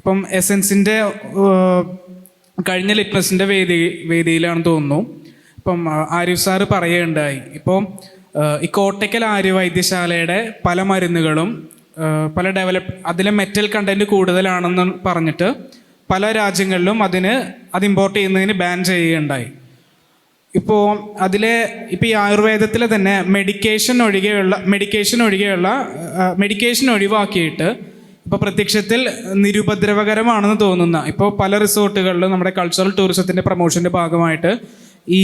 ഇപ്പം എസെൻസിന്റെ കഴിഞ്ഞ ലിറ്റ്മസിന്റെ വേദി വേദിയിലാണെന്ന് തോന്നുന്നു. ഇപ്പം ആരിഫ് സാറ് പറയുകയുണ്ടായി. ഇപ്പം ഈ കോട്ടയ്ക്കൽ ആര്യ വൈദ്യശാലയുടെ പല മരുന്നുകളും പല ഡെവലപ്പ് അതിലെ മെറ്റൽ കണ്ടന്റ് കൂടുതലാണെന്ന് പറഞ്ഞിട്ട് പല രാജ്യങ്ങളിലും അതിന് അത് ഇമ്പോർട്ട് ചെയ്യുന്നതിന് ബാൻ ചെയ്യുകയുണ്ടായി. ഇപ്പോൾ അതിലെ ഇപ്പോൾ ഈ ആയുർവേദത്തിലെ തന്നെ മെഡിക്കേഷൻ ഒഴികെയുള്ള മെഡിക്കേഷൻ ഒഴികെയുള്ള മെഡിക്കേഷൻ ഒഴിവാക്കിയിട്ട് ഇപ്പോൾ പ്രത്യക്ഷത്തിൽ നിരുപദ്രവകരമാണെന്ന് തോന്നുന്ന ഇപ്പോൾ പല റിസോർട്ടുകളിലും നമ്മുടെ കൾച്ചറൽ ടൂറിസത്തിന്റെ പ്രൊമോഷന്റെ ഭാഗമായിട്ട് ഈ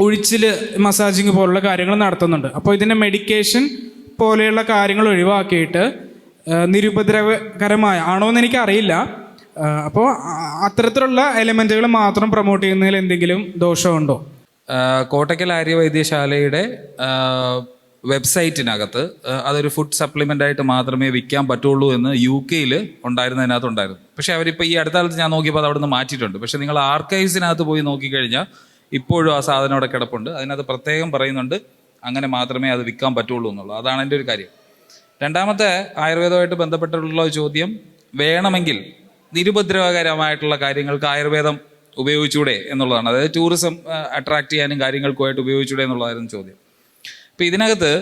ഒഴിച്ചിൽ മസാജിങ് പോലുള്ള കാര്യങ്ങൾ നടത്തുന്നുണ്ട്. അപ്പോൾ ഇതിന്റെ മെഡിക്കേഷൻ പോലെയുള്ള കാര്യങ്ങൾ ഒഴിവാക്കിയിട്ട് നിരുപദ്രവകരമായ ആണോ എന്ന് എനിക്കറിയില്ല അപ്പോൾ അത്തരത്തിലുള്ള എലിമെന്റുകൾ മാത്രം പ്രൊമോട്ട് ചെയ്യുന്നതിൽ എന്തെങ്കിലും ദോഷമുണ്ടോ? കോട്ടക്കൽ ആര്യവൈദ്യശാലയുടെ വെബ്സൈറ്റിനകത്ത് അതൊരു ഫുഡ് സപ്ലിമെന്റ് ആയിട്ട് മാത്രമേ വിൽക്കാൻ പറ്റുള്ളൂ എന്ന് യു കെയിൽ ഉണ്ടായിരുന്നതിനകത്ത് ഉണ്ടായിരുന്നു പക്ഷേ അവരിപ്പോൾ ഈ അടുത്ത കാലത്ത് ഞാൻ നോക്കിയപ്പോൾ അത് അവിടെ നിന്ന് മാറ്റിയിട്ടുണ്ട്. പക്ഷേ നിങ്ങൾ ആർക്കൈവ്സിനകത്ത് പോയി നോക്കിക്കഴിഞ്ഞാൽ ഇപ്പോഴും ആ സാധനം അവിടെ കിടപ്പുണ്ട്. അതിനകത്ത് പ്രത്യേകം പറയുന്നുണ്ട് അങ്ങനെ മാത്രമേ അത് വിൽക്കാൻ പറ്റുള്ളൂ എന്നുള്ളൂ അതാണ് എന്റെ ഒരു കാര്യം. രണ്ടാമത്തെ ആയുർവേദമായിട്ട് ബന്ധപ്പെട്ടുള്ള ചോദ്യം വേണമെങ്കിൽ നിരുപദ്രവകരമായിട്ടുള്ള കാര്യങ്ങൾക്ക് ആയുർവേദം ഉപയോഗിച്ചൂടെ? എന്നുള്ളതാണ്. അതായത് ടൂറിസം അട്രാക്ട് ചെയ്യാനും കാര്യങ്ങൾക്കുമായിട്ട് ഉപയോഗിച്ചൂടെ എന്നുള്ളതായിരുന്നു ചോദ്യം. ഇപ്പം ഇതിനകത്ത്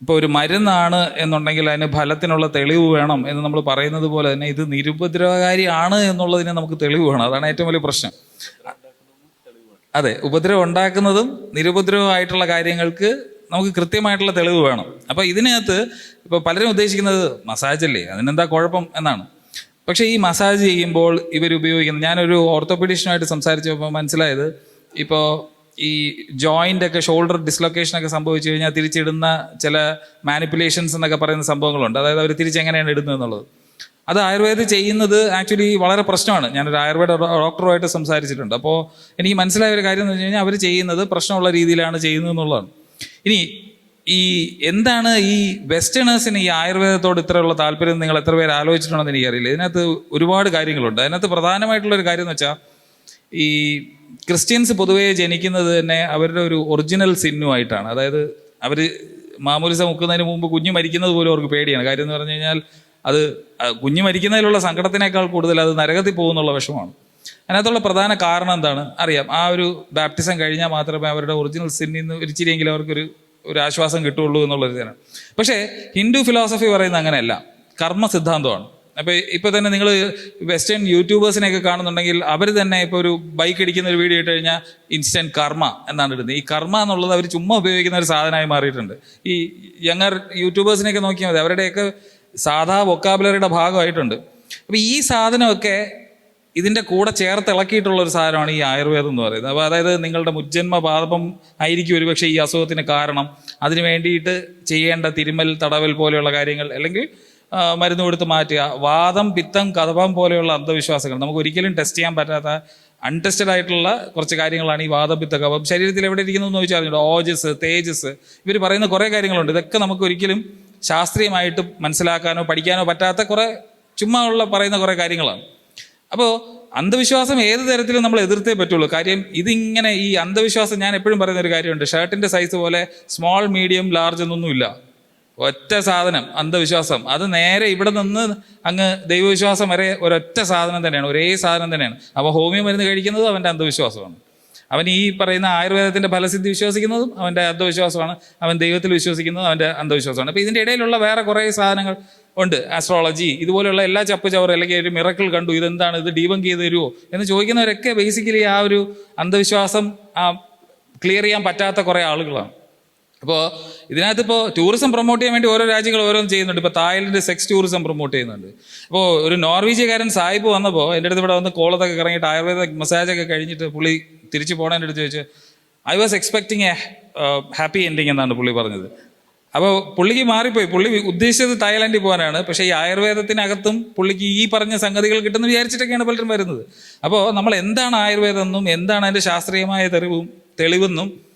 ഇപ്പോൾ ഒരു മരുന്നാണ് എന്നുണ്ടെങ്കിൽ അതിന് ഫലത്തിനുള്ള തെളിവ് വേണം എന്ന് നമ്മൾ പറയുന്നത് പോലെ തന്നെ ഇത് നിരുപദ്രവകാരിയാണ് എന്നുള്ളതിന് നമുക്ക് തെളിവ് വേണം. അതാണ് ഏറ്റവും വലിയ പ്രശ്നം. അതെ ഉപദ്രവം ഉണ്ടാക്കുന്നതും നിരുപദ്രവമായിട്ടുള്ള കാര്യങ്ങൾക്ക് നമുക്ക് കൃത്യമായിട്ടുള്ള തെളിവ് വേണം. അപ്പോൾ ഇതിനകത്ത് ഇപ്പോൾ പലരും ഉദ്ദേശിക്കുന്നത് മസാജ് അല്ലേ? അതിനെന്താ കുഴപ്പം എന്നാണ്. പക്ഷേ ഈ മസാജ് ചെയ്യുമ്പോൾ ഇവർ ഉപയോഗിക്കുന്നത് ഞാനൊരു ഓർത്തോപീഡിഷനുമായിട്ട് സംസാരിച്ചപ്പോൾ മനസ്സിലായത് ഇപ്പോൾ ഈ ജോയിന്റ് ഒക്കെ ഷോൾഡർ ഡിസ്ലൊക്കേഷൻ ഒക്കെ സംഭവിച്ചു കഴിഞ്ഞാൽ തിരിച്ചിടുന്ന ചില മാനിപ്പുലേഷൻസ് എന്നൊക്കെ പറയുന്ന സംഭവങ്ങളുണ്ട്. അതായത് അവർ തിരിച്ചെങ്ങനെയാണ് ഇടുന്നത് എന്നുള്ളത്. അത് ആയുർവേദം ചെയ്യുന്നത് ആക്ച്വലി വളരെ പ്രശ്നമാണ്. ഞാനൊരു ആയുർവേദ ഡോക്ടറുമായിട്ട് സംസാരിച്ചിട്ടുണ്ട്. അപ്പോൾ എനിക്ക് മനസ്സിലായ ഒരു കാര്യം എന്ന് വെച്ച് കഴിഞ്ഞാൽ അവർ ചെയ്യുന്നത് പ്രശ്നമുള്ള രീതിയിലാണ് ചെയ്യുന്നത് എന്നുള്ളതാണ്. ഇനി ഈ എന്താണ് ഈ വെസ്റ്റേണേഴ്സിന് ഈ ആയുർവേദത്തോട് ഇത്രയുള്ള താല്പര്യം? നിങ്ങൾ എത്ര പേര് ആലോചിച്ചിട്ടുണ്ടെന്ന് എനിക്കറിയില്ല. ഇതിനകത്ത് ഒരുപാട് കാര്യങ്ങളുണ്ട്. അതിനകത്ത് പ്രധാനമായിട്ടുള്ള ഒരു കാര്യം എന്ന് വെച്ചാൽ ഈ ക്രിസ്ത്യൻസ് പൊതുവേ ജനിക്കുന്നത് തന്നെ അവരുടെ ഒരു ഒറിജിനൽ സിന്നുമായിട്ടാണ് അതായത് അവർ മാമൂലിസ മുക്കുന്നതിന് മുമ്പ് കുഞ്ഞ് മരിക്കുന്നത് പോലും അവർക്ക് പേടിയാണ്. കാര്യം എന്ന് പറഞ്ഞു കഴിഞ്ഞാൽ അത് കുഞ്ഞ് മരിക്കുന്നതിലുള്ള സങ്കടത്തിനേക്കാൾ കൂടുതൽ അത് നരകത്തിൽ പോകുന്നുള്ള വിഷമമാണ്. അതിനകത്തുള്ള പ്രധാന കാരണം എന്താണ്? അറിയാം. ആ ഒരു ബാപ്റ്റിസം കഴിഞ്ഞാൽ മാത്രമേ അവരുടെ ഒറിജിനൽ സിന്നിൽ നിന്ന് ഒരിച്ചിരിയെങ്കിലും അവർക്കൊരു ഒരു ആശ്വാസം കിട്ടുള്ളൂ എന്നുള്ളൊരു ഇതിനാണ് പക്ഷേ ഹിന്ദു ഫിലോസഫി പറയുന്നത് അങ്ങനെയല്ല. കർമ്മ സിദ്ധാന്തമാണ്. അപ്പോൾ ഇപ്പോൾ തന്നെ നിങ്ങൾ വെസ്റ്റേൺ യൂട്യൂബേഴ്സിനെയൊക്കെ കാണുന്നുണ്ടെങ്കിൽ അവർ തന്നെ ഇപ്പോൾ ഒരു ബൈക്ക് ഇടിക്കുന്ന ഒരു വീഡിയോ ഇട്ട് കഴിഞ്ഞാൽ ഇൻസ്റ്റന്റ് കർമ്മ എന്നാണ് ഇടുന്നത്. ഈ കർമ്മ എന്നുള്ളത് അവർ ചുമ്മാ ഉപയോഗിക്കുന്ന ഒരു സാധനമായി മാറിയിട്ടുണ്ട്. ഈ യങ്ങർ യൂട്യൂബേഴ്സിനെയൊക്കെ നോക്കിയാൽ മതി. അവരുടെയൊക്കെ സാധാ വൊക്കാബുലറിയുടെ ഭാഗമായിട്ടുണ്ട്. അപ്പോൾ ഈ സാധനമൊക്കെ ഇതിന്റെ കൂടെ ചേർത്ത് ഇളക്കിയിട്ടുള്ള ഒരു സാധനമാണ് ഈ ആയുർവേദം എന്ന് പറയുന്നത്. അപ്പോൾ അതായത് നിങ്ങളുടെ മുജ്ജന്മ പാപം ആയിരിക്കും ഒരുപക്ഷെ ഈ അസുഖത്തിന് കാരണം. അതിന് വേണ്ടിയിട്ട് ചെയ്യേണ്ട തിരുമൽ തടവൽ പോലെയുള്ള കാര്യങ്ങൾ അല്ലെങ്കിൽ മരുന്ന് കൊടുത്ത് മാറ്റുക. വാദം പിത്തം കഥപം പോലെയുള്ള അന്ധവിശ്വാസങ്ങൾ. നമുക്ക് ഒരിക്കലും ടെസ്റ്റ് ചെയ്യാൻ പറ്റാത്ത അൺടെസ്റ്റഡ് ആയിട്ടുള്ള കുറച്ച് കാര്യങ്ങളാണ് ഈ വാദപിത്ത കഫം ശരീരത്തിൽ എവിടെ ഇരിക്കുന്നു എന്ന് ചോദിച്ചാൽ ഓജസ് തേജസ് ഇവർ പറയുന്ന കുറേ കാര്യങ്ങളുണ്ട്. ഇതൊക്കെ നമുക്ക് ഒരിക്കലും ശാസ്ത്രീയമായിട്ട് മനസ്സിലാക്കാനോ പഠിക്കാനോ പറ്റാത്ത കുറേ ചുമ്മാ ഉള്ള പറയുന്ന കുറേ കാര്യങ്ങളാണ്. അപ്പോൾ അന്ധവിശ്വാസം ഏത് തരത്തിലും നമ്മൾ എതിർത്തേ പറ്റുള്ളൂ. കാര്യം ഇതിങ്ങനെ ഈ അന്ധവിശ്വാസം ഞാൻ എപ്പോഴും പറയുന്ന ഒരു കാര്യമുണ്ട്. ഷർട്ടിന്റെ സൈസ് പോലെ സ്മോൾ മീഡിയം ലാർജ് എന്നൊന്നുമില്ല. ഒറ്റ സാധനം അന്ധവിശ്വാസം. അത് നേരെ ഇവിടെ നിന്ന് അങ്ങ് ദൈവവിശ്വാസം വരെ ഒരൊറ്റ സാധനം തന്നെയാണ് ഒരേ സാധനം തന്നെയാണ്. അപ്പോൾ ഹോമിയോ മരുന്ന് കഴിക്കുന്നതും അവന്റെ അന്ധവിശ്വാസമാണ്. അവൻ ഈ പറയുന്ന ആയുർവേദത്തിന്റെ ഫലസിദ്ധി വിശ്വസിക്കുന്നതും അവന്റെ അന്ധവിശ്വാസമാണ് അവൻ ദൈവത്തിൽ വിശ്വസിക്കുന്നതും അവന്റെ അന്ധവിശ്വാസമാണ്. അപ്പോൾ ഇതിന്റെ ഇടയിലുള്ള വേറെ കുറേ സാധനങ്ങൾ ഉണ്ട്. ആസ്ട്രോളജി ഇതുപോലെയുള്ള എല്ലാ ചപ്പ് ചവറും അല്ലെങ്കിൽ ഒരു മിറക്കിൾ കണ്ടു ഇതെന്താണ് ഇത് ഡീബങ്ക് ചെയ്ത് തരുമോ എന്ന് ചോദിക്കുന്നവരൊക്കെ ബേസിക്കലി ആ ഒരു അന്ധവിശ്വാസം ആ ക്ലിയർ ചെയ്യാൻ പറ്റാത്ത കുറേ ആളുകളാണ്. അപ്പോൾ ഇതിനകത്ത് ഇപ്പോൾ ടൂറിസം പ്രൊമോട്ട് ചെയ്യാൻ വേണ്ടി ഓരോ രാജ്യങ്ങൾ ഓരോന്നും ചെയ്യുന്നുണ്ട്. ഇപ്പോൾ തായ്ലൻഡ് സെക്സ് ടൂറിസം പ്രൊമോട്ട് ചെയ്യുന്നുണ്ട്. അപ്പോൾ ഒരു നോർവീജിയക്കാരൻ സായിപ്പ് വന്നപ്പോൾ എന്റെ അടുത്ത് ഇവിടെ വന്ന് കോളത്തൊക്കെ ഇറങ്ങിയിട്ട് ആയുർവേദ മസാജൊക്കെ കഴിഞ്ഞിട്ട് പുള്ളി തിരിച്ചു പോകണതിന്റെ അടുത്ത് ചോദിച്ചു I was expecting a happy ending എന്നാണ് പുള്ളി പറഞ്ഞത്. അപ്പോൾ പുള്ളിക്ക് മാറിപ്പോയി. പുള്ളി ഉദ്ദേശിച്ചത് തായ്ലാൻഡിൽ പോകാനാണ്. പക്ഷേ ഈ ആയുർവേദത്തിനകത്തും പുള്ളിക്ക് ഈ പറഞ്ഞ സംഗതികൾ കിട്ടുന്ന വിചാരിച്ചിട്ടൊക്കെയാണ് പലരും വരുന്നത്. അപ്പോൾ നമ്മൾ എന്താണ് ആയുർവേദം എന്നും എന്താണ് അതിന്റെ ശാസ്ത്രീയമായ തെളിവും തെളിവെന്നും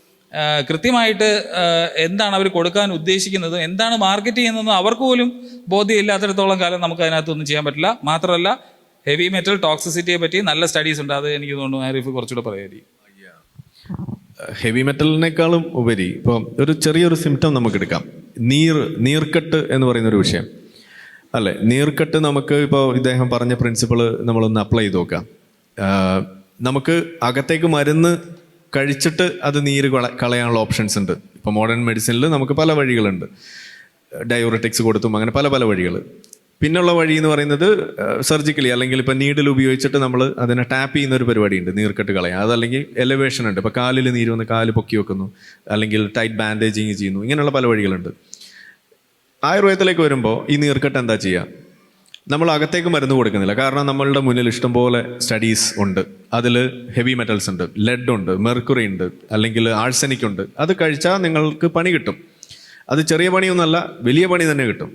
കൃത്യമായിട്ട് എന്താണ് അവർ കൊടുക്കാൻ ഉദ്ദേശിക്കുന്നത് എന്താണ് മാർക്കറ്റ് ചെയ്യുന്നതെന്ന് അവർക്ക് പോലും ബോധ്യമില്ലാത്തിടത്തോളം കാലം നമുക്ക് അതിനകത്തൊന്നും ചെയ്യാൻ പറ്റില്ല. മാത്രമല്ല ഹെവി മെറ്റൽ ടോക്സിസിറ്റിയെ പറ്റി നല്ല സ്റ്റഡീസ് ഉണ്ട്. അത് എനിക്ക് തോന്നുന്നു ആരിഫ് കുറച്ചുകൂടെ പറയായിരിക്കും ഹെവി മെറ്റലിനേക്കാളും ഉപരി ഇപ്പോൾ ഒരു ചെറിയൊരു സിംറ്റം നമുക്ക് എടുക്കാം. നീർ നീർക്കെട്ട് എന്ന് പറയുന്ന ഒരു വിഷയം. അല്ലെ? നീർക്കെട്ട് നമുക്ക് ഇപ്പോൾ ഇദ്ദേഹം പറഞ്ഞ പ്രിൻസിപ്പിൾ നമ്മളൊന്ന് അപ്ലൈ ചെയ്ത് നോക്കാം. നമുക്ക് അകത്തേക്ക് മരുന്ന് കഴിച്ചിട്ട് അത് നീര് കള കളയാനുള്ള ഓപ്ഷൻസ് ഉണ്ട്. ഇപ്പോൾ മോഡേൺ മെഡിസിനിൽ നമുക്ക് പല വഴികളുണ്ട്. ഡയോറിറ്റിക്സ് കൊടുത്തും അങ്ങനെ പല പല വഴികൾ. പിന്നുള്ള വഴി എന്ന് പറയുന്നത് സർജിക്കലി അല്ലെങ്കിൽ ഇപ്പോൾ നീഡിൽ ഉപയോഗിച്ചിട്ട് നമ്മൾ അതിനെ ടാപ്പ് ചെയ്യുന്ന ഒരു പരിപാടിയുണ്ട്. നീർക്കെട്ട് കളയാം അതല്ലെങ്കിൽ എലവേഷൻ ഉണ്ട്. ഇപ്പോൾ കാലിൽ നീര് വന്ന് കാൽ പൊക്കി വെക്കുന്നു. അല്ലെങ്കിൽ ടൈറ്റ് ബാൻഡേജിങ് ചെയ്യുന്നു. ഇങ്ങനെയുള്ള പല വഴികളുണ്ട്. ആയുർവേദത്തിലേക്ക് വരുമ്പോൾ ഈ നീർക്കെട്ട് എന്താ ചെയ്യുക? നമ്മൾ അകത്തേക്ക് മരുന്ന് കൊടുക്കുന്നില്ല. കാരണം നമ്മളുടെ മുന്നിൽ ഇഷ്ടംപോലെ സ്റ്റഡീസ് ഉണ്ട്. അതിൽ ഹെവി മെറ്റൽസ് ഉണ്ട് ലെഡ് ഉണ്ട് മെർക്കുറി ഉണ്ട് അല്ലെങ്കിൽ ആഴ്സനിക് ഉണ്ട്. അത് കഴിച്ചാൽ നിങ്ങൾക്ക് പണി കിട്ടും. അത് ചെറിയ പണിയൊന്നുമല്ല വലിയ പണി തന്നെ കിട്ടും.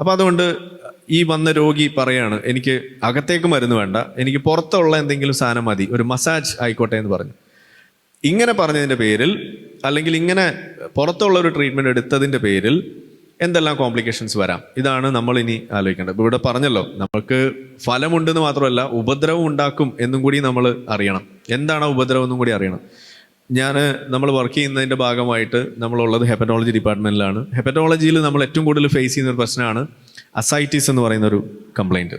അപ്പോൾ അതുകൊണ്ട് ഈ വന്ന രോഗി പറയാണ് എനിക്ക് അകത്തേക്ക് മരുന്ന് വേണ്ട. എനിക്ക് പുറത്തുള്ള എന്തെങ്കിലും സാധനം മതി. ഒരു മസാജ് ആയിക്കോട്ടെ എന്ന് പറഞ്ഞു. ഇങ്ങനെ പറഞ്ഞതിന്റെ പേരിൽ അല്ലെങ്കിൽ ഇങ്ങനെ പുറത്തുള്ള ഒരു ട്രീറ്റ്മെന്റ് എടുത്തതിന്റെ പേരിൽ എന്തെല്ലാം കോംപ്ലിക്കേഷൻസ് വരാം? ഇതാണ് നമ്മൾ ഇനി ആലോചിക്കേണ്ടത്. ഇവിടെ പറഞ്ഞല്ലോ നമുക്ക് ഫലമുണ്ടെന്ന് മാത്രമല്ല ഉപദ്രവം ഉണ്ടാക്കും എന്നും കൂടി നമ്മൾ അറിയണം. എന്താണ് ഉപദ്രവം എന്നും കൂടി അറിയണം. ഞാൻ നമ്മൾ വർക്ക് ചെയ്യുന്നതിന്റെ ഭാഗമായിട്ട് നമ്മളുള്ളത് ഹെപ്പറ്റോളജി ഡിപ്പാർട്ട്മെന്റിലാണ് ഹെപ്പറ്റോളജിയിൽ നമ്മൾ ഏറ്റവും കൂടുതൽ ഫേസ് ചെയ്യുന്ന ഒരു പ്രശ്നമാണ് അസൈറ്റിസ് എന്ന് പറയുന്ന ഒരു കംപ്ലൈന്റ്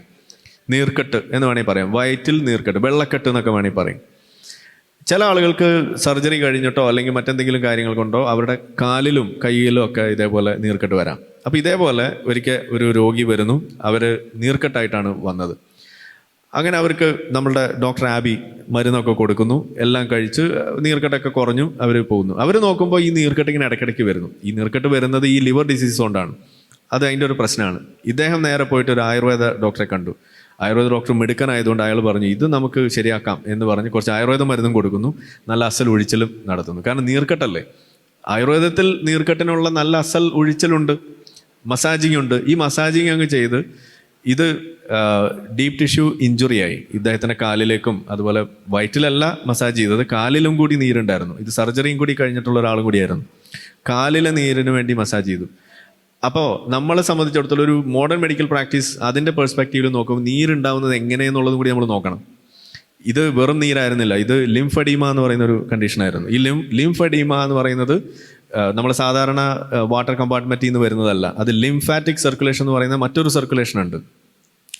നീർക്കെട്ട് എന്ന് വേണമെങ്കിൽ പറയാം. വയറ്റിൽ നീർക്കെട്ട് വെള്ളക്കെട്ട് എന്നൊക്കെ വേണമെങ്കിൽ പറയും. ചില ആളുകൾക്ക് സർജറി കഴിഞ്ഞിട്ടോ അല്ലെങ്കിൽ മറ്റെന്തെങ്കിലും കാര്യങ്ങൾ കൊണ്ടോ അവരുടെ കാലിലും കയ്യിലും ഒക്കെ ഇതേപോലെ നീർക്കെട്ട് വരാം. അപ്പോൾ ഇതേപോലെ ഒരിക്കൽ ഒരു രോഗി വരുന്നു. അവർ നീർക്കെട്ടായിട്ടാണ് വന്നത്. അങ്ങനെ അവർക്ക് നമ്മളുടെ ഡോക്ടർ ആബി മരുന്നൊക്കെ കൊടുക്കുന്നു. എല്ലാം കഴിച്ച് നീർക്കെട്ടൊക്കെ കുറഞ്ഞു അവർ പോകുന്നു. അവർ നോക്കുമ്പോൾ ഈ നീർക്കെട്ട് ഇങ്ങനെ ഇടയ്ക്കിടയ്ക്ക് വരുന്നു. ഈ നീർക്കെട്ട് വരുന്നത് ഈ ലിവർ ഡിസീസ് കൊണ്ടാണ്. അത് അതിന്റെ ഒരു പ്രശ്നമാണ്. ഇദ്ദേഹം നേരെ പോയിട്ട് ഒരു ആയുർവേദ ഡോക്ടറെ കണ്ടു. ആയുർവേദ ഡോക്ടർ മിടുക്കനായതുകൊണ്ട് അയാൾ പറഞ്ഞു ഇത് നമുക്ക് ശരിയാക്കാം എന്ന് പറഞ്ഞ് കുറച്ച് ആയുർവേദ മരുന്നും കൊടുക്കുന്നു. നല്ല അസൽ ഒഴിച്ചിലും നടത്തുന്നു. കാരണം നീർക്കെട്ടല്ലേ? ആയുർവേദത്തിൽ നീർക്കെട്ടിനുള്ള നല്ല അസൽ ഒഴിച്ചിലുണ്ട് മസാജിങ് ഉണ്ട് ഈ മസാജിങ് അങ്ങ് ചെയ്ത് ഇത് ഡീപ് ടിഷ്യൂ ഇഞ്ചുറി ആയി ഇദ്ദേഹത്തിന്റെ കാലിലേക്കും അതുപോലെ വയറ്റിലല്ല മസാജ് ചെയ്തത്. കാലിലും കൂടി നീരുണ്ടായിരുന്നു. ഇത് സർജറിയും കൂടി കഴിഞ്ഞിട്ടുള്ള ഒരാളും കൂടിയായിരുന്നു. കാലിലെ നീരിന് വേണ്ടി മസാജ് ചെയ്തു. അപ്പോൾ നമ്മളെ സംബന്ധിച്ചിടത്തോളം ഒരു മോഡേൺ മെഡിക്കൽ പ്രാക്ടീസ് അതിന്റെ പെർസ്പെക്റ്റീവിൽ നോക്കുമ്പോൾ നീരുണ്ടാവുന്നത് എങ്ങനെയെന്നുള്ളതും കൂടി നമ്മൾ നോക്കണം. ഇത് വെറും നീരായിരുന്നില്ല. ഇത് ലിംഫഡീമ എന്ന് പറയുന്ന ഒരു കണ്ടീഷനായിരുന്നു ഈ ലിം ലിംഫഡീമ എന്ന് പറയുന്നത് നമ്മൾ സാധാരണ വാട്ടർ കമ്പാർട്ട്മെന്റിൽ നിന്ന് വരുന്നതല്ല. അത് ലിംഫാറ്റിക് സർക്കുലേഷൻ എന്ന് പറയുന്ന മറ്റൊരു സർക്കുലേഷൻ ഉണ്ട്.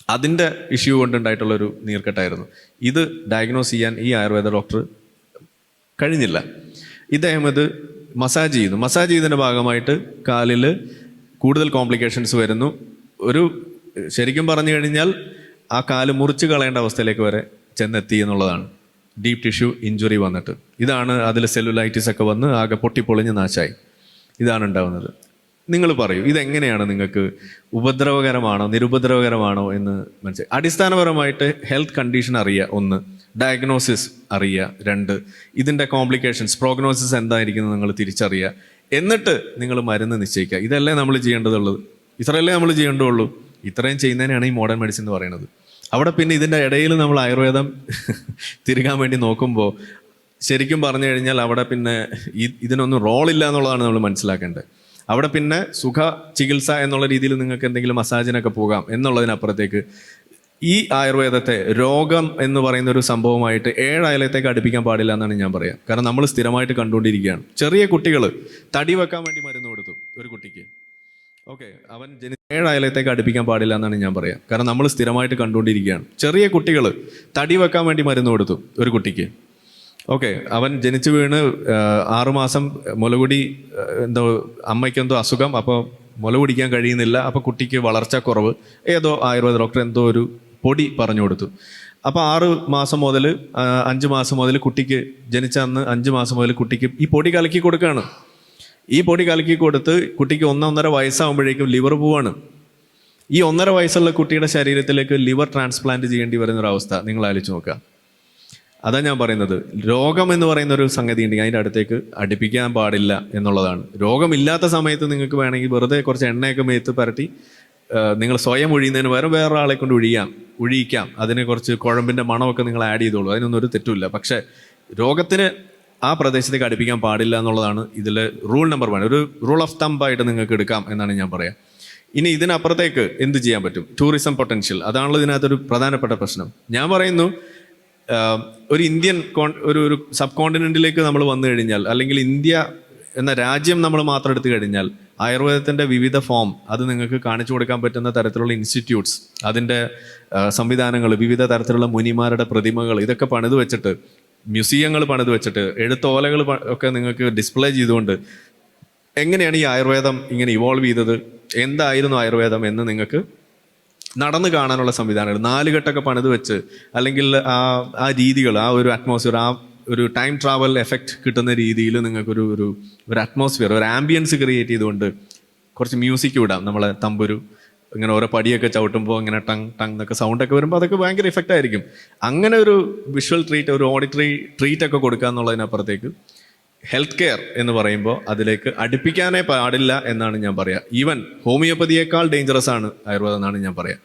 അതിന്റെ ഇഷ്യൂ കൊണ്ടുണ്ടായിട്ടുള്ള ഒരു നീർക്കെട്ടായിരുന്നു. ഇത് ഡയഗ്നോസ് ചെയ്യാൻ ഈ ആയുർവേദ ഡോക്ടർ കഴിഞ്ഞില്ല. ഇദ്ദേഹം ഇത് മസാജ് ചെയ്യുന്നു മസാജ് ചെയ്തതിന്റെ ഭാഗമായിട്ട് കാലിൽ കൂടുതൽ കോംപ്ലിക്കേഷൻസ് വരുന്നു. ഒരു ശരിക്കും പറഞ്ഞു കഴിഞ്ഞാൽ ആ കാൽ മുറിച്ച് കളയേണ്ട അവസ്ഥയിലേക്ക് വരെ ചെന്നെത്തി എന്നുള്ളതാണ്. ഡീപ് ടിഷ്യൂ ഇഞ്ചുറി വന്നിട്ട്. ഇതാണ് അതിൽ സെല്ലുലൈറ്റിസ് ഒക്കെ വന്ന് ആകെ പൊട്ടിപ്പൊളിഞ്ഞ് നാശമായി ഇതാണ് ഉണ്ടാവുന്നത്. നിങ്ങൾ പറയൂ ഇതെങ്ങനെയാണ് നിങ്ങൾക്ക് ഉപദ്രവകരമാണോ നിരുപദ്രവകരമാണോ എന്ന് മനസ്സിലായി. അടിസ്ഥാനപരമായിട്ട് ഹെൽത്ത് കണ്ടീഷൻ അറിയുക ഒന്ന് ഡയഗ്നോസിസ് അറിയുക രണ്ട് ഇതിന്റെ കോംപ്ലിക്കേഷൻസ് പ്രോഗ്നോസിസ് എന്തായിരിക്കുന്നത് നിങ്ങൾ തിരിച്ചറിയുക എന്നിട്ട് നിങ്ങൾ മരുന്ന് നിശ്ചയിക്കുക. ഇതല്ലേ നമ്മൾ ചെയ്യേണ്ടതുള്ളത്. ഇത്രയല്ലേ നമ്മൾ ചെയ്യേണ്ടതുള്ളൂ. ഇത്രയും ചെയ്യുന്നതിനാണ് ഈ മോഡേൺ മെഡിസിൻ എന്ന് പറയുന്നത്. അവിടെ പിന്നെ ഇതിന്റെ ഇടയിൽ നമ്മൾ ആയുർവേദം തിരുകാൻ വേണ്ടി നോക്കുമ്പോൾ ശരിക്കും പറഞ്ഞു കഴിഞ്ഞാൽ അവിടെ പിന്നെ ഇതിനൊന്നും റോളില്ല എന്നുള്ളതാണ് നമ്മൾ മനസ്സിലാക്കേണ്ടത്. അവിടെ പിന്നെ സുഖ ചികിത്സ എന്നുള്ള രീതിയിൽ നിങ്ങൾക്ക് എന്തെങ്കിലും മസാജിനൊക്കെ പോകാം എന്നുള്ളതിനപ്പുറത്തേക്ക് ഈ ആയുർവേദത്തെ രോഗം എന്ന് പറയുന്ന ഒരു സംഭവമായിട്ട് ഏഴ് അയലത്തേക്ക് അടുപ്പിക്കാൻ പാടില്ല എന്നാണ് ഞാൻ പറയാം. കാരണം നമ്മൾ സ്ഥിരമായിട്ട് കണ്ടുകൊണ്ടിരിക്കുകയാണ്. ചെറിയ കുട്ടികൾ തടി വെക്കാൻ വേണ്ടി മരുന്ന് കൊടുത്തു ഒരു കുട്ടിക്ക്. ഓക്കെ അവൻ ജനി ഏഴ് അയലത്തേക്ക് അടുപ്പിക്കാൻ പാടില്ല എന്നാണ് ഞാൻ പറയാം. കാരണം നമ്മൾ സ്ഥിരമായിട്ട് കണ്ടുകൊണ്ടിരിക്കുകയാണ്. ചെറിയ കുട്ടികൾ തടി വെക്കാൻ വേണ്ടി മരുന്ന് കൊടുത്തു ഒരു കുട്ടിക്ക്. ഓക്കെ അവൻ ജനിച്ചു വീണ് ആറുമാസം മുലകുടി എന്തോ അമ്മയ്ക്കെന്തോ അസുഖം അപ്പോൾ മുല കുടിക്കാൻ കഴിയുന്നില്ല. അപ്പോൾ കുട്ടിക്ക് വളർച്ച കുറവ്. ഏതോ ആയുർവേദ ഡോക്ടർ എന്തോ ഒരു പൊടി പറഞ്ഞു കൊടുത്തു. അപ്പോൾ ആറ് മാസം മുതൽ അഞ്ച് മാസം മുതൽ കുട്ടിക്ക് ജനിച്ച അന്ന് അഞ്ച് മാസം മുതൽ കുട്ടിക്ക് ഈ പൊടി കലക്കി കൊടുക്കുകയാണ് ഈ പൊടി കലക്കി കൊടുത്ത് കുട്ടിക്ക് ഒന്നൊന്നര വയസ്സാകുമ്പോഴേക്കും ലിവർ പോവാണ്. ഈ ഒന്നര വയസ്സുള്ള കുട്ടിയുടെ ശരീരത്തിലേക്ക് ലിവർ ട്രാൻസ്പ്ലാന്റ് ചെയ്യേണ്ടി വരുന്ന ഒരു അവസ്ഥ നിങ്ങൾ ആലോചിച്ച് നോക്കുക. അതാ ഞാൻ പറയുന്നത്. രോഗം എന്ന് പറയുന്ന ഒരു സംഗതി ഉണ്ടെങ്കിൽ അതിന്റെ അടുത്തേക്ക് അടുപ്പിക്കാൻ പാടില്ല എന്നുള്ളതാണ്. രോഗമില്ലാത്ത സമയത്ത് നിങ്ങൾക്ക് വേണമെങ്കിൽ വെറുതെ കുറച്ച് എണ്ണയൊക്കെ മേത്ത് പരട്ടി നിങ്ങൾ സ്വയം ഒഴിയുന്നതിന് പകരം വേറെ ആളെ കൊണ്ട് ഒഴിയാം ഒഴിയിക്കാം അതിനെ കുറച്ച് കുഴമ്പിന്റെ മണമൊക്കെ നിങ്ങൾ ആഡ് ചെയ്തോളൂ. അതിനൊന്നും ഒരു തെറ്റുമില്ല. പക്ഷേ രോഗത്തിന് ആ പ്രദേശത്തേക്ക് അടുപ്പിക്കാൻ പാടില്ല എന്നുള്ളതാണ് ഇതിൽ റൂൾ നമ്പർ വൺ ഒരു റൂൾ ഓഫ് തമ്പായിട്ട് നിങ്ങൾക്ക് എടുക്കാം എന്നാണ് ഞാൻ പറയാം. ഇനി ഇതിനപ്പുറത്തേക്ക് എന്ത് ചെയ്യാൻ പറ്റും? ടൂറിസം പൊട്ടൻഷ്യൽ അതാണല്ലോ ഇതിനകത്തൊരു പ്രധാനപ്പെട്ട പ്രശ്നം. ഞാൻ പറയുന്നു ഒരു ഇന്ത്യൻ ഒരു ഒരു സബ് കോണ്ടിനെന്റിലേക്ക് നമ്മൾ വന്നു കഴിഞ്ഞാൽ അല്ലെങ്കിൽ ഇന്ത്യ എന്ന രാജ്യം നമ്മൾ മാത്രം എടുത്തു കഴിഞ്ഞാൽ ആയുർവേദത്തിന്റെ വിവിധ ഫോം അത് നിങ്ങൾക്ക് കാണിച്ചു കൊടുക്കാൻ പറ്റുന്ന തരത്തിലുള്ള ഇൻസ്റ്റിറ്റ്യൂട്ട്സ് അതിന്റെ സംവിധാനങ്ങൾ വിവിധ തരത്തിലുള്ള മുനിമാരുടെ പ്രതിമകൾ ഇതൊക്കെ പണിത് വെച്ചിട്ട് മ്യൂസിയങ്ങൾ പണിത് വെച്ചിട്ട് എഴുത്തോലകൾ ഒക്കെ നിങ്ങൾക്ക് ഡിസ്പ്ലേ ചെയ്തുകൊണ്ട് എങ്ങനെയാണ് ഈ ആയുർവേദം ഇങ്ങനെ ഇവോൾവ് ചെയ്തത്? എന്തായിരുന്നു ആയുർവേദം എന്ന് നിങ്ങൾക്ക് നടന്നു കാണാനുള്ള സംവിധാനങ്ങൾ നാലുകെട്ടൊക്കെ പണിത് വെച്ച് അല്ലെങ്കിൽ ആ ആ രീതികൾ ആ ഒരു അറ്റ്മോസ്ഫിയർ ആ ഒരു ടൈം ട്രാവൽ എഫക്റ്റ് കിട്ടുന്ന രീതിയിൽ നിങ്ങൾക്കൊരു ഒരു ഒരു അറ്റ്മോസ്ഫിയർ ഒരു ആംബിയൻസ് ക്രിയേറ്റ് ചെയ്തുകൊണ്ട് കുറച്ച് മ്യൂസിക് വിടാം നമ്മളെ തമ്പുരു ഇങ്ങനെ ഓരോ പടിയൊക്കെ ചവിട്ടുമ്പോൾ ഇങ്ങനെ ടങ് ടങ് എന്നൊക്കെ സൗണ്ടൊക്കെ വരുമ്പോൾ അതൊക്കെ ഭയങ്കര ഇഫക്റ്റ് ആയിരിക്കും. അങ്ങനെ ഒരു വിഷ്വൽ ട്രീറ്റ് ഒരു ഓഡിറ്ററി ട്രീറ്റ് ഒക്കെ കൊടുക്കുക എന്നുള്ളതിനപ്പുറത്തേക്ക് ഹെൽത്ത് കെയർ എന്ന് പറയുമ്പോൾ അതിലേക്ക് അടുപ്പിക്കാനേ പാടില്ല എന്നാണ് ഞാൻ പറയുക ഈവൻ ഹോമിയോപ്പതിയേക്കാൾ ഡേഞ്ചറസ് ആണ് ആയുർവേദം എന്നാണ് ഞാൻ പറയുക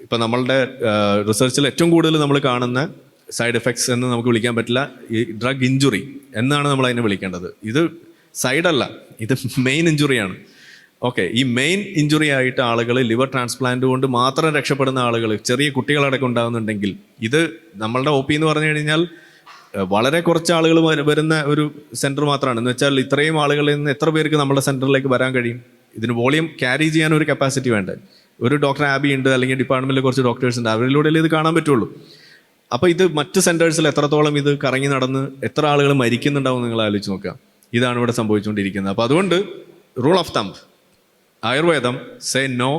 ഇപ്പം നമ്മളുടെ റിസർച്ചിൽ ഏറ്റവും കൂടുതൽ നമ്മൾ കാണുന്ന സൈഡ് എഫക്ട്സ് എന്ന് നമുക്ക് വിളിക്കാൻ പറ്റില്ല. ഈ ഡ്രഗ് ഇഞ്ചുറി എന്നാണ് നമ്മൾ അതിനെ വിളിക്കേണ്ടത്. ഇത് സൈഡല്ല ഇത് മെയിൻ ഇഞ്ചുറിയാണ്. ഓക്കെ ഈ മെയിൻ ഇഞ്ചുറി ആയിട്ട് ആളുകൾ ലിവർ ട്രാൻസ്പ്ലാന്റ് കൊണ്ട് മാത്രം രക്ഷപ്പെടുന്ന ആളുകൾ ചെറിയ കുട്ടികളടക്കം ഉണ്ടാകുന്നുണ്ടെങ്കിൽ ഇത് നമ്മളുടെ ഒ പി എന്ന് പറഞ്ഞു കഴിഞ്ഞാൽ വളരെ കുറച്ച് ആളുകൾ വരുന്ന ഒരു സെന്റർ മാത്രമാണ്. എന്ന് വെച്ചാൽ ഇത്രയും ആളുകളിൽ നിന്ന് എത്ര പേർക്ക് നമ്മുടെ സെന്ററിലേക്ക് വരാൻ കഴിയും? ഇതിന് വോളിയം ക്യാരി ചെയ്യാൻ ഒരു കപ്പാസിറ്റി വേണ്ടേ? ഒരു ഡോക്ടർ ആബി ഉണ്ട് അല്ലെങ്കിൽ ഡിപ്പാർട്ട്മെന്റിൽ കുറച്ച് ഡോക്ടേഴ്സ് ഉണ്ട് അവരിലൂടെ ഇത് കാണാൻ പറ്റുള്ളൂ. അപ്പോൾ ഇത് മറ്റ് സെന്റേഴ്സിൽ എത്രത്തോളം ഇത് കറങ്ങി നടന്ന് എത്ര ആളുകൾ മരിക്കുന്നുണ്ടാവും നിങ്ങൾ ആലോചിച്ച് നോക്കുക. ഇതാണ് ഇവിടെ സംഭവിച്ചുകൊണ്ടിരിക്കുന്നത്. അപ്പോൾ അതുകൊണ്ട് rule of thumb Ayurveda say no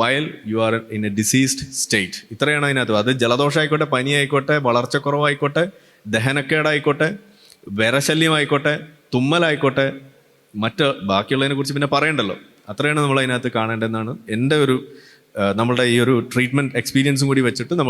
while you are in a diseased state ഇത്രയാണ് അതിനകത്ത്. അത് ജലദോഷമായിക്കോട്ടെ പനി ആയിക്കോട്ടെ വളർച്ചക്കുറവായിക്കോട്ടെ ദഹനക്കേടായിക്കോട്ടെ വിരശല്യമായിക്കോട്ടെ തുമ്മലായിക്കോട്ടെ മറ്റ് ബാക്കിയുള്ളതിനെ കുറിച്ച് പിന്നെ പറയണ്ടല്ലോ. അത്രയാണ് നമ്മൾ അതിനകത്ത് കാണേണ്ടതെന്നാണ് എന്റെ ഒരു നമ്മളുടെ ഈ ഒരു ട്രീറ്റ്മെന്റ് എക്സ്പീരിയൻസും കൂടി വെച്ചിട്ട് നമുക്ക്